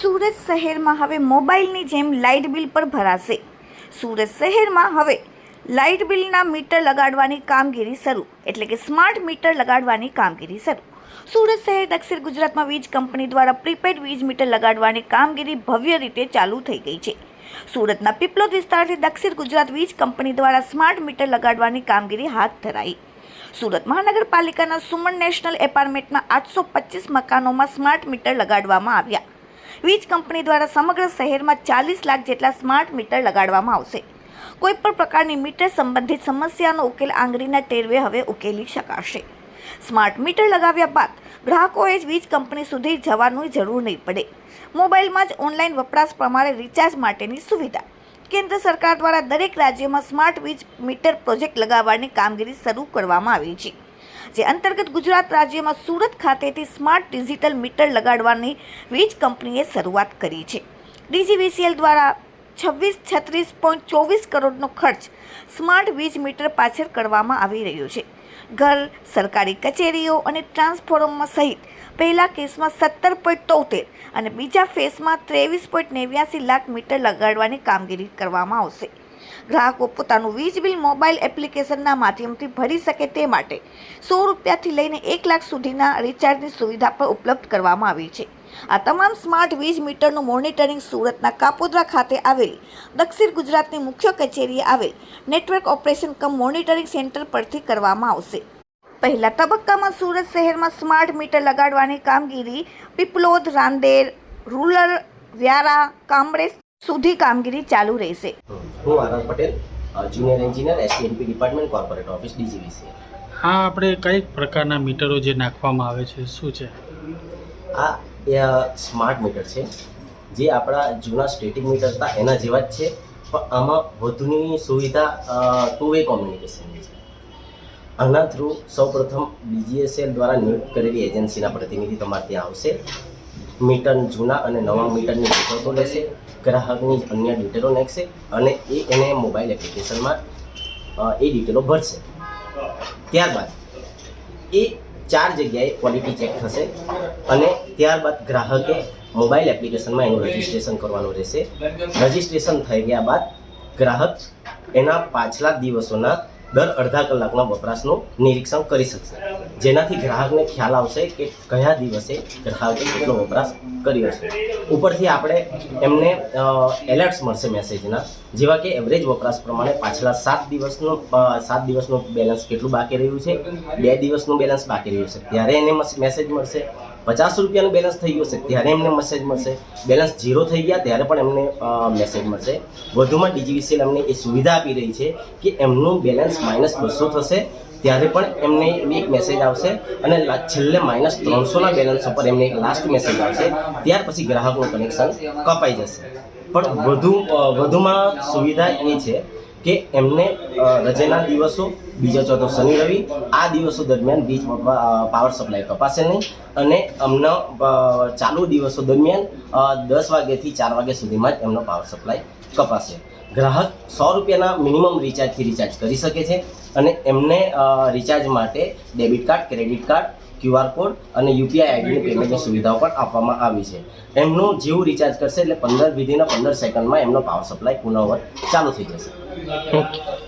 સુરત શહેરમાં હવે મોબાઈલની જેમ લાઇટ બિલ પર ભરાશે. સુરત શહેરમાં હવે લાઇટ બિલના મીટર લગાડવાની કામગીરી શરૂ, એટલે કે સ્માર્ટ મીટર લગાડવાની કામગીરી શરૂ. સુરત શહેર દક્ષિણ ગુજરાતમાં વીજ કંપની દ્વારા પ્રીપેડ વીજ મીટર લગાડવાની કામગીરી ભવ્ય રીતે ચાલુ થઈ ગઈ છે. સુરતના પીપલોદ વિસ્તારથી દક્ષિણ ગુજરાત વીજ કંપની દ્વારા સ્માર્ટ મીટર લગાડવાની કામગીરી હાથ ધરાઈ. સુરત મહાનગરપાલિકાના સુમન નેશનલ એપાર્ટમેન્ટના આઠસો પચીસ મકાનોમાં સ્માર્ટ મીટર લગાડવામાં આવ્યા. વીજ કંપની દ્વારા સમગ્ર શહેરમાં ચાલીસ લાખ જેટલા સ્માર્ટ મીટર લગાડવામાં આવશે. કોઈપણ પ્રકારની મીટર સંબંધિત સમસ્યાનો ઉકેલ આંગળીના ટેરવે હવે ઉકેલી શકાશે. સ્માર્ટ મીટર લગાવ્યા બાદ ગ્રાહકોએ જ વીજ કંપની સુધી જવાનું જરૂર નહીં પડે. મોબાઈલમાં જ ઓનલાઈન વપરાશ પ્રમાણે રિચાર્જ માટેની સુવિધા. કેન્દ્ર સરકાર દ્વારા દરેક રાજ્યમાં સ્માર્ટ વીજ મીટર પ્રોજેક્ટ લગાવવાની કામગીરી શરૂ કરવામાં આવી છે. જે અંતર્ગત ગુજરાત રાજ્યમાં સુરત ખાતેથી સ્માર્ટ ડિજિટલ મીટર લગાડવાની વીજ કંપનીએ શરૂઆત કરી છે. ડીજીવીસીએલ દ્વારા છવ્વીસ છત્રીસ પોઈન્ટ ચોવીસ કરોડનો ખર્ચ સ્માર્ટ વીજ મીટર પાછળ કરવામાં આવી રહ્યો છે. ઘર, સરકારી કચેરીઓ અને ટ્રાન્સફોર્મર સહિત પહેલા કેસમાં સત્તર પોઈન્ટ તોતેર અને બીજા ફેસમાં ત્રેવીસ પોઈન્ટ નેવ્યાસી લાખ મીટર લગાડવાની કામગીરી કરવામાં આવશે. ગ્રાહકો પોતાનું વીજ બિલ મોબાઈલ એપ્લિકેશનના માધ્યમથી ભરી શકે તે માટે સો રૂપિયાથી લઈને એક લાખ સુધીના રિચાર્જની સુવિધા પણ ઉપલબ્ધ કરવામાં આવી છે. આ તમામ સ્માર્ટ વીજ મીટરનું મોનિટરિંગ સુરતના કાપોદ્રા ખાતે આવેલી, દક્ષિણ ગુજરાતની મુખ્ય કચેરીએ આવેલ network operation cum monitoring centre પરથી કરવામાં આવશે. પહેલા તબક્કામાં સુરત શહેરમાં સ્માર્ટ મીટર લગાડવાની કામગીરી પીપલોદ, રાંદેર, રૂરલ, વ્યારા, કામરેજ સુધી કામગીરી ચાલુ રહેશે. હું Anand Patel junior engineer STNP department corporate office DGVC હા આપણે કઈ પ્રકારના મીટરો જે નાખવામાં આવે છે શું છે? આ એ સ્માર્ટ મીટર છે જે આપણા જૂના સ્ટેટિક મીટર હતા એના જેવા જ છે પણ આમાં વધુની સુવિધા ટુ વે કોમ્યુનિકેશનની છે. આના થ્રુ સૌપ્રથમ બીજીએસએલ દ્વારા નિયુક્ત કરેલી એજન્સીના પ્રતિનિધિ તમારે ત્યાં આવશે. મીટર જૂના અને નવા મીટરની વિગતો લેશે ગ્રાહકની અન્ય ડિટેલો નાખશે અને એ એને મોબાઈલ એપ્લિકેશનમાં એ ડિટેલો ભરશે. ત્યારબાદ એ ચાર જગ્યાએ ક્વોલિટી ચેક થશે અને ત્યારબાદ ગ્રાહકે મોબાઈલ એપ્લિકેશનમાં એનું રજિસ્ટ્રેશન કરવાનું રહેશે. રજિસ્ટ્રેશન થઈ ગયા બાદ ગ્રાહક એના પાછલા દિવસોના દર અડધા કલાકના વપરાશનું નિરીક્ષણ કરી શકશે. જેનાથી ગ્રાહકને ખ્યાલ આવશે કે કયા દિવસે ગ્રાહકે કેટલો વપરાશ કર્યો છે. ઉપરથી આપણે એમને એલર્ટ્સ મળશે મેસેજના જેવા કે એવરેજ વપરાશ પ્રમાણે પાછલા સાત દિવસનું સાત દિવસનું બેલેન્સ કેટલું બાકી રહ્યું છે? બે દિવસનું બેલેન્સ બાકી રહ્યું છે. ત્યારે એને મેસેજ મળશે. પચાસ રૂપિયાનું બેલેન્સ થઈ ગયું છે ત્યારે એમને મેસેજ મળશે. બેલેન્સ ઝીરો થઈ ગયા, ત્યારે પણ એમને મેસેજ મળશે. વધુમાં ડીજીવીસીએલ એમને એ સુવિધા આપી રહી છે કે એમનું બેલેન્સ માઇનસ બસો થશે, ત્યારે પણ એમને એક મેસેજ આવશે અને છેલ્લે માઇનસ ત્રણસોના બેલેન્સ ઉપર એમને એક લાસ્ટ મેસેજ આવશે. ત્યાર પછી ગ્રાહકનું કનેક્શન કપાઈ જશે. પણ વધુ વધુમાં સુવિધા એ છે કે એમને રજાના દિવસો, બીજો ચોથો શનિ, રવિ, આ દિવસો દરમિયાન વીજ પાવર સપ્લાય કપાશે નહીં. અને અમને ચાલુ દિવસો દરમિયાન દસ વાગ્યાથી ચાર વાગ્યા સુધીમાં જ એમનો પાવર સપ્લાય કપાશે. ગ્રાહક સો રૂપિયાના મિનિમમ રિચાર્જથી રિચાર્જ કરી શકે છે અને એમને રિચાર્જ માટે debit card credit card QR code અને યુપીઆઈ આઈડીની પેમેન્ટની સુવિધાઓ પણ આપવામાં આવી છે. એમનું જેવું રિચાર્જ કરશે એટલે પંદર વિધિના પંદર સેકન્ડમાં એમનો પાવર સપ્લાય પુનઃવત ચાલુ થઈ જશે. Ok.